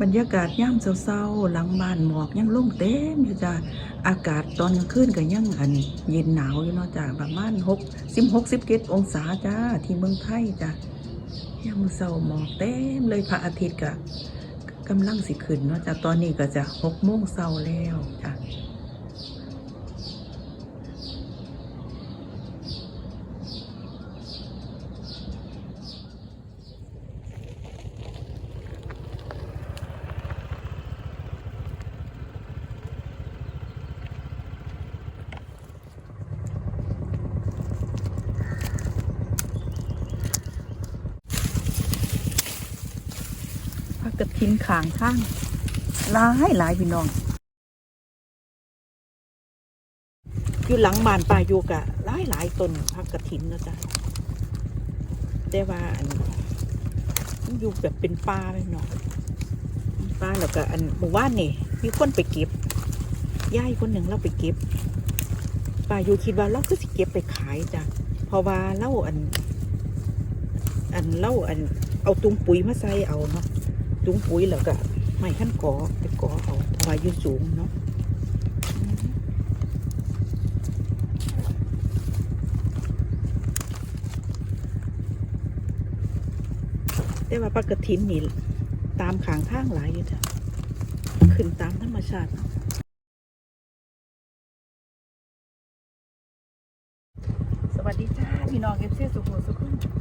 บรรยากาศย่ำเศร้าๆหลังบ้านหมอกยังลุ่งเต็มอยู่จ้ะอากาศตอนกลางคืนก็ยังอันเย็นหนาวอยู่เนาะจ้ะประมาณหกสิบหกสิบเจ็ดองศาจ้าที่เมืองไทยจ้ะย่ำเศร้าหมอกเต็มเลยพระอาทิตย์ก็กำลังสิขึ้นเนาะจ้าตอนนี้ก็จะหกโมงเช้าแล้วจ้ะ กระทินขางข้างหลายหลายพี่น้องอยู่หลังบานป่าโยกะหลายหลายต้นพักกระถินนะจ๊ะแต่ว่าอันอยู่แบบเป็นป่าเลยเนาะป่าแล้วก็อันหมู่บ้านนี่มีคนไปเก็บย่ายคนหนึ่งเราไปเก็บป่าโยคิดว่าเราคือสิเก็บไปขายจ้ะเพราะว่าเราอัน อันเล่าอันเอาตุงปุ๋ยมาใส่เอาเนาะ ถุงปุ๋ยแล้วก็ไม้ขั้นกอไปกอเอาเพราะว่าอยู่สูงเนาะแต่ว่าปลากระถินนี่ตามขางทางหลายอยู่จ้ะขึ้นตามธรรมชาติสวัสดีจ้าพี่น้องเอฟซีสุขุมสุขุม พ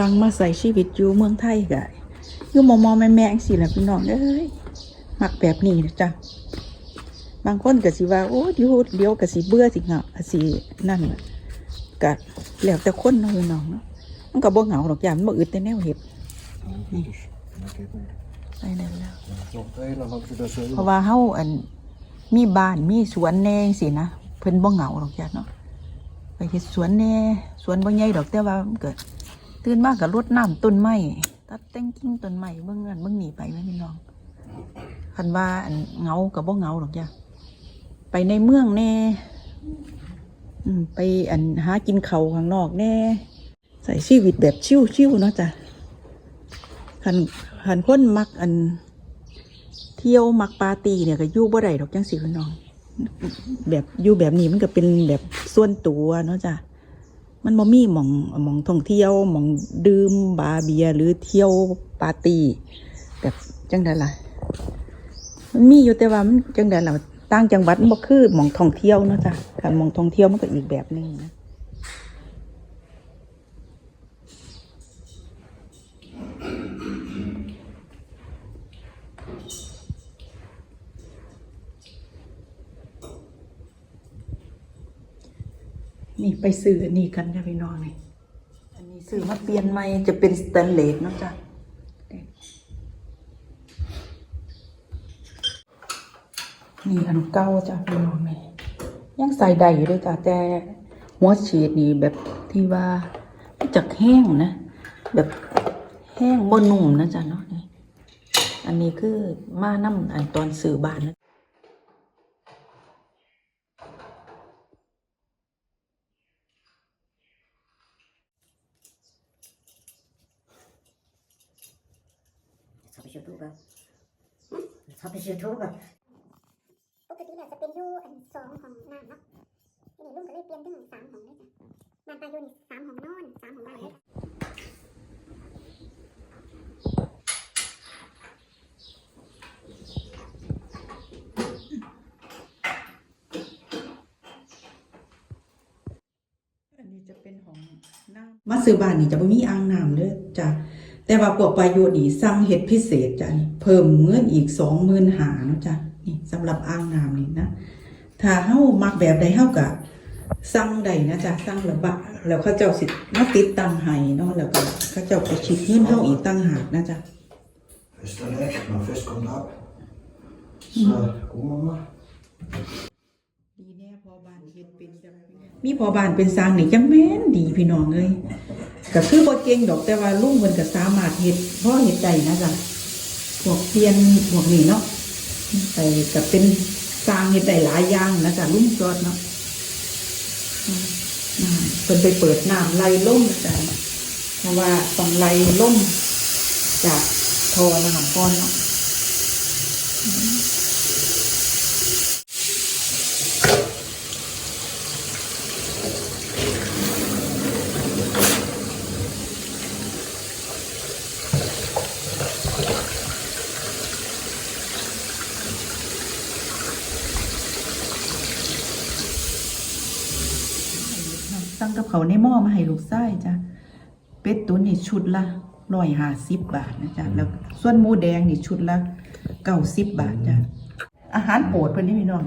ลังมาใส่ชีวิตอยู่เมืองไทยกะอยู่มอมอแม่แม่ๆสิแหละพี่น้องเอ้ยมักแบบนี้นะจ้ะบางคนก็สิว่าโอ้เดี๋ยวเดี๋ยวก็สิเบื่อสิเหงาก็สินั่นน่ะก็แล้วแต่คนเนาะพี่น้องเนาะมันก็บ่เหงาหรอกอย่างมันบ่อึดแต่แนวเห็ด Nee. Dat geht nicht. ไปนั่นแล้ว So, ey, dann hab ich das ja เพราะว่าเฮาอันมีบ้านมีสวนแน่สินะเพิ่นบ่เหงาหรอกจ้ะเนาะไปเฮ็ดสวนแน่สวนบ่ใหญ่ดอกแต่ว่ามันเกิด ตื่นมากกับรดน้ำต้นไม้ตัดแต่งกิ่งต้นไม้เบิ่งนั่นเบิ่งนี่ไปแม่พี่น้องคันว่านเงากับบ่เงาหรอกจ้ะไปในเมืองแน่ไปอันหากินเขาข้างนอกแน่ ใส่ชีวิตแบบชิวๆเนาะจ้ะคันคันคนมักอัน เที่ยวมักปาร์ตี้เนี่ยก็ยู่บ่ได้ดอกจังสิพี่น้อง แบบอยู่แบบนี้มันก็เป็นแบบส่วนตัวเนาะจ้ะ มันบ่มีหมองหมองท่องเที่ยวหมองดื่มบาร์เบียหรือเที่ยวปาร์ตี้แบบจังไดล่ะมันมีอยู่แต่ว่ามันจังไดล่ะต่างจังหวัดมันบ่คือหมองท่องเที่ยวเนาะจ้ะการหมองท่องเที่ยวมันก็อีกแบบหนึงนะ นี่ไปซื้ออันนี้กันจ้ะพี่น้องนี่อันนี้ซื้อมาเปลี่ยนใหม่จะเป็นสแตนเลสเนาะจ้ะนี่อันเก่าจ้ะพี่น้องนี่ยังใส่ได้อยู่เลยจ้ะแต่หัวฉีดนี่แบบที่ว่าจากแห้งนะ แบบแห้งบนหนุ่มนะจ๊ะเนาะอันนี้คือมาน้ำอันตอนสื่อบานนะ bist YouTuber. Hm? Jetzt bist YouTuber. ปกติแล้วจะเป็นอยู่อันสองห้องน้ำเนาะทีนี้ลุงก็เลยเปลี่ยนเป็นสามห้องเลยจ้ะบ้านตาอยู่นี่สามห้องนอนสามห้องน้ำเลยจ้ะอันนี้จะเป็นของน้ำมาซื้อบ้านนี่จะบ่มีอ่างน้ำเด้อจ้ะ แต่ว่าพวกประโยชน์นี่สั่งเฮ็ดพิเศษจ้ะนี่เพิ่มเงินอีก20,000หาเนาะจ้ะนี่สำหรับอ่างน้ำนี่นะถ้าเฮามักแบบใดเฮาก็สั่งได้นะจ๊ะสั่งแล้วบะแล้วเขาเจ้าสิมาติดตั้งให้เนาะแล้วก็เขาเจ้าก็คิดเงินเฮาอีกตั้งหากนะจ๊ะ Is dat lekker? Mijn vis komt op. Zo, kom maar maar. ดีแน่พอบ้านเฮ็ดเป็นจังมีพอบ้านเป็นสร้างนี่จังแม่นดีพี่น้องเอ้ย ก็คือบ่เก่งดอกแต่ว่าลุงเพิ่นก็สามารถเฮ็ดพอเฮ็ดได้นะจ๊ะพวกเปลี่ยนพวกนี้เนาะไปก็เป็นสร้างเฮ็ดได้หลายอย่างนะจ๊ะลุงจอดเนาะเพิ่นไปเปิดน้ำไหลลงนะจ๊ะเพราะว่าต้องไหลลงจากโทอนะครับก่อนเนาะ สั่ง กับเขาในหม้อมาให้ลูกไส้จ้ะเป็ดตุ๋นนี่ชุดละร้อยห้าสิบบาทนะจ๊ะแล้วส่วนหมูแดงนี่ชุดละเก้าสิบบาทจ้ะอาหารโปรดเพิ่นนี่พี่น้อง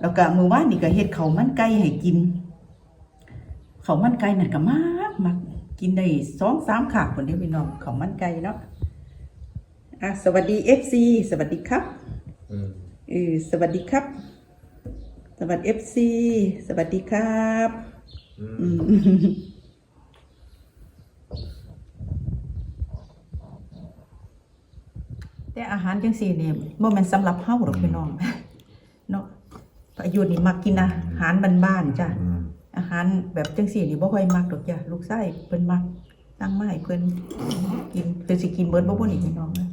แล้วก็มือว่านนี่ก็เฮ็ดเขามันไก่ให้กินเขามันไก่นั่นก็มากมักกินได้สองสามขาบพุ่นเด้พี่น้องเขามันไก่เนาะอะสวัสดี FC สวัสดีครับเออสวัสดีครับ สวัสดี FC สวัสดีครับ แต่อาหารจังซี่เนี่ยบ่แม่นสำหรับเฮาหรอกพี่น้องเนาะประยุทธ์นี่มักกินอาหารบ้านๆจ้ะอาหารแบบจังซี่นี่บ่ค่อยมักดอกจ้ะลูกชายเพิ่นมักตั้งมาให้เพิ่นกินเพิ่นสิกินเบิดบ่บ่นี่พี่น้องนะ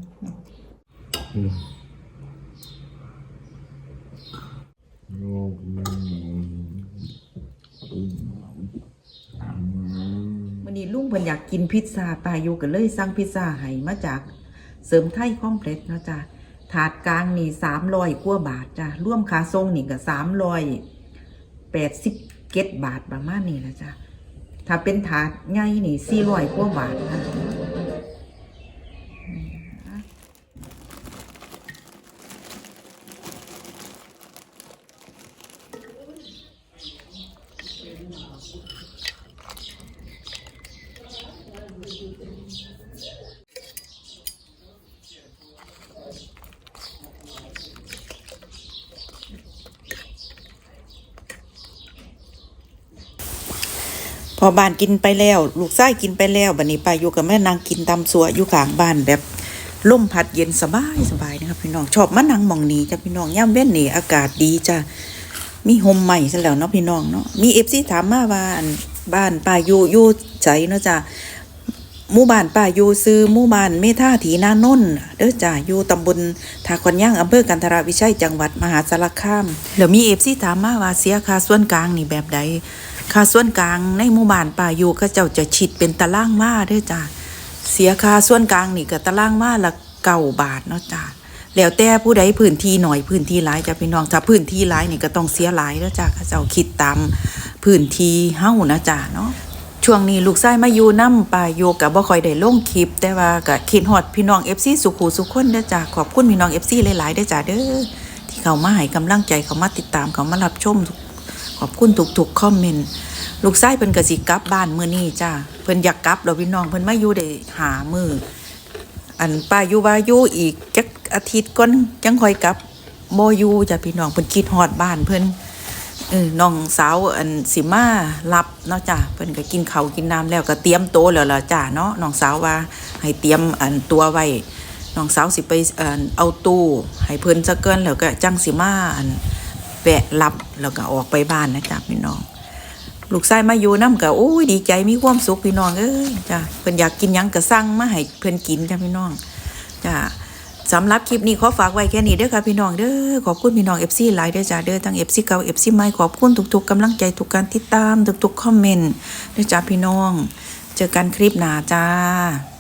วันนี้ลุงเพิ่นอยากกินพิซซ่าปาอยู่ก็เลยสั่งพิซซ่าให้มาจากเสริมไทยคอมเพล็กซ์เนาะจ้ะถาดกลางนี่สามร้อยกว่าบาทจ้ะร่วมค่าทรงนี่ก็สามร้อยแปดสิบเก็ดบาทประมาณนี้นะจ้ะถ้าเป็นถาดใหญ่นี่สี่ร้อยกว่าบาทนะ อบ้านกินไปแล้ว ลูกชายกินไปแล้วบัดนี้ปาอยู่กับแม่นางกินตำสัวอยู่ข้างบ้านแบบลมพัดเย็นสบายสบายนะครับพี่น้องชอบมานั่งมองนี้จ้ะพี่น้องย่ำเว้นนี่อากาศดีจ้ะมีโฮมใหม่ซะแล้วเนาะพี่น้องเนาะมีเอฟซีถามมาว่านบ้านป้าอยู่อยู่ใจเนาะจ้ะหมู่บ้านป้าอยู่ซื้อหมู่บ้านเมธาถีนานนท์เด้อจ้ะอยู่ตำบลทาคอนย่างอำเภอกันทราวิชัยจังหวัดมหาสารคามแล้วมีเอฟซีถามมาว่าเสียค่าส่วนกลางนี่แบบใด ค่าส่วนกลางในหมู่บ้านป้าอยู่เขาเจ้าจะชิดเป็นตารางมาด้อจ้ะเสียค่าส่วนกลางนี่ก็ตารางมาละเก้าบาทเนาะจ้ะแล้วแต่ผู้ใดพื้นที่หน่อยพื้นที่หลายจ้ะพี่น้องถ้าพื้นที่หลายนี่ก็ต้องเสียหลายแล้วจ้ะเขาเจ้าคิดตามพื้นที่เฮ้านะจ้ะเนาะช่วงนี้ลูกชายมาอยู่นำป่าโยก็บ่ค่อยได้ลงคลิป แต่ว่าก็คิดฮอดพี่น้อง FC สุขูสุขคนเด้อจ้ะขอบคุณพี่น้อง FC หลายๆเด้อจ้ะเด้อที่เขามาให้กำลังใจเขามาติดตามเขามารับชมข อบคุณทุกๆคอมเมนต์ลูกชายเพิ่นก็สิกลับบ้านมื้อนี้จ้ะเพิ่นอยากกลับแล้วพี่น้องเพิ่นมาอยู่ได้หามืออันป้าอยู่ว่าอยู่อีกจักอาทิตย์ก่อนจังค่อยกลับบ่อยู่จ้ะพี่น้องเพิ่นคิดฮอดบ้านเพิ่นเออน้องสาวอันสิมารับเนาะจ้ะเพิ่นก็กินข้าวกินน้ำแล้วก็เตรียมโตแล้วล่ะจ้ะเนาะน้องสาวว่าให้เตรียมอันตัวไว้น้องสาวสิไปเอ่อเอาตู้ให้เพิ่นซะเกินแล้วก็จังสิมาอัน แวะรับแล้วก็ออกไปบ้านนะจ้ะพี่น้อง ลูกชายมาอยู่น้ำก็โอ้ยดีใจมีความสุขพี่น้องเอ้ยจ้ะเพิ่นอยากกินยังก็สั่งมาให้เพิ่นกินจ้ะพี่น้องจ้ะสำหรับคลิปนี้ขอฝากไว้แค่นี้เด้อค่ะพี่น้องเด้อขอบคุณพี่น้อง FC หลายเด้อจ้าเด้อทั้ง FC เก่า FC ใหม่ขอบคุณทุกๆกำลังใจทุกการติดตามทุกๆคอมเมนต์เด้อจ้าพี่น้อง เจอกันคลิปหน้าจ้า